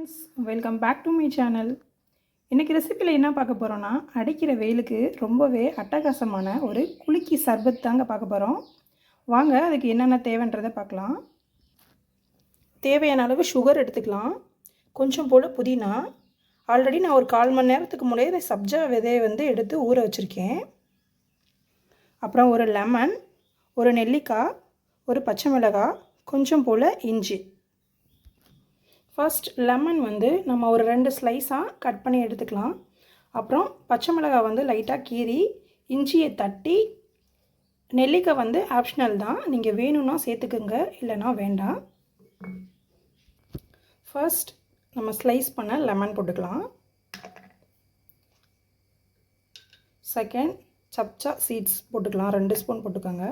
Friends welcome back to my channel இன்றைக்கி ரெசிப்பியில் என்ன பார்க்க போகிறோன்னா அடிக்கிற வெயிலுக்கு ரொம்பவே அட்டகாசமான ஒரு குலுக்கி சர்பத் தாங்க பார்க்க போகிறோம் வாங்க அதுக்கு என்னென்ன தேவைன்றதை பார்க்கலாம். தேவையான அளவு சுகர் எடுத்துக்கலாம். கொஞ்சம் போல் புதினா. ஆல்ரெடி நான் ஒரு கால் மணி நேரத்துக்கு முன்னாடியே இந்த சப்ஜா விதையை வந்து எடுத்து ஊற வச்சுருக்கேன். அப்புறம் ஒரு லெமன் ஒரு நெல்லிக்காய் ஒரு பச்சை மிளகாய் கொஞ்சம் போல் இஞ்சி. ஃபர்ஸ்ட் லெமன் வந்து நம்ம ஒரு ரெண்டு ஸ்லைஸாக கட் பண்ணி எடுத்துக்கலாம். அப்புறம் பச்சை மிளகாய் வந்து லைட்டாக கீறி இஞ்சியை தட்டி நெல்லிக்காய் வந்து ஆப்ஷனல் தான். நீங்கள் வேணும்னா சேர்த்துக்குங்க இல்லைனா வேண்டாம். ஃபர்ஸ்ட் நம்ம ஸ்லைஸ் பண்ண லெமன் போட்டுக்கலாம். செகண்ட் சப்ச்சா சீட்ஸ் போட்டுக்கலாம். ரெண்டு ஸ்பூன் போட்டுக்கோங்க.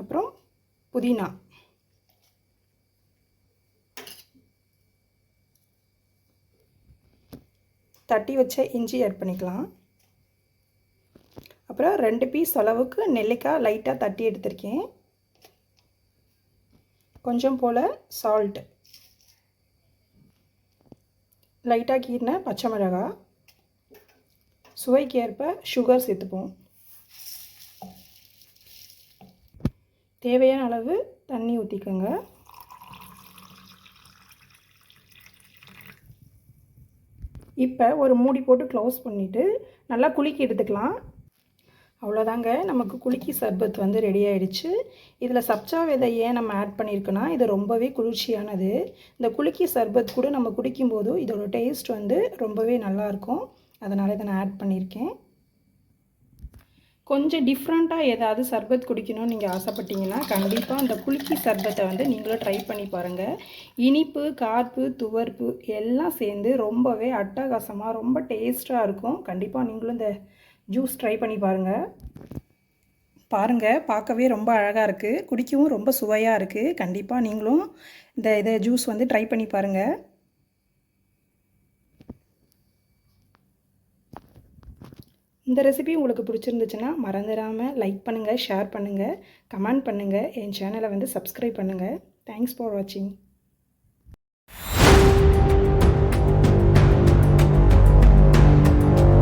அப்புறம் புதினா. தட்டி வச்ச இஞ்சி ஆட் பண்ணிக்கலாம். அப்புறம் ரெண்டு பீஸ் அளவுக்கு நெல்லிக்காய் லைட்டாக தட்டி எடுத்திருக்கேன். கொஞ்சம் போல் சால்ட் லைட்டாக கீறின பச்சை மிளகாய். சுவைக்கு ஏற்ப சுகர் சேர்த்துப்போம். தேவையான அளவு தண்ணி ஊற்றிக்கோங்க இப்போ ஒரு மூடி போட்டு க்ளோஸ் பண்ணிவிட்டு நல்லா குலுக்கி எடுத்துக்கலாம். அவ்வளோதாங்க நமக்கு குலுக்கி சர்பத் வந்து ரெடி ஆகிடுச்சு இதில் சப்ஜா விதை ஏன் நம்ம ஆட் பண்ணியிருக்கோன்னா இது ரொம்பவே குளிர்ச்சியானது. இந்த குலுக்கி சர்பத் கூட நம்ம குடிக்கும்போது இதோட டேஸ்ட் வந்து ரொம்பவே நல்லாயிருக்கும் அதனால் இதை நான் ஆட் பண்ணியிருக்கேன் கொஞ்சம் டிஃப்ரெண்ட்டாக ஏதாவது சர்பத் குடிக்கணும்னு நீங்கள் ஆசைப்பட்டீங்கன்னா கண்டிப்பாக அந்த குலுக்கி சர்பத்தை வந்து நீங்களும் ட்ரை பண்ணி பாருங்கள் இனிப்பு கார்ப்பு துவர்ப்பு எல்லாம் சேர்ந்து ரொம்பவே அட்டகாசமாக ரொம்ப டேஸ்ட்டாக இருக்கும். கண்டிப்பாக நீங்களும் இந்த ஜூஸ் ட்ரை பண்ணி பாருங்கள் பாருங்கள் பார்க்கவே ரொம்ப அழகாக இருக்குது குடிக்கவும் ரொம்ப சுவையாக இருக்குது கண்டிப்பாக நீங்களும் இந்த இதை ஜூஸ் வந்து ட்ரை பண்ணி பாருங்கள் இந்த ரெசிபி உங்களுக்கு பிடிச்சிருந்துச்சுன்னா மறந்துடாமல் லைக் பண்ணுங்கள் ஷேர் பண்ணுங்கள் கமெண்ட் பண்ணுங்கள் என் சேனலை வந்து சப்ஸ்கிரைப் பண்ணுங்கள் தேங்க்ஸ் ஃபார் வாட்சிங்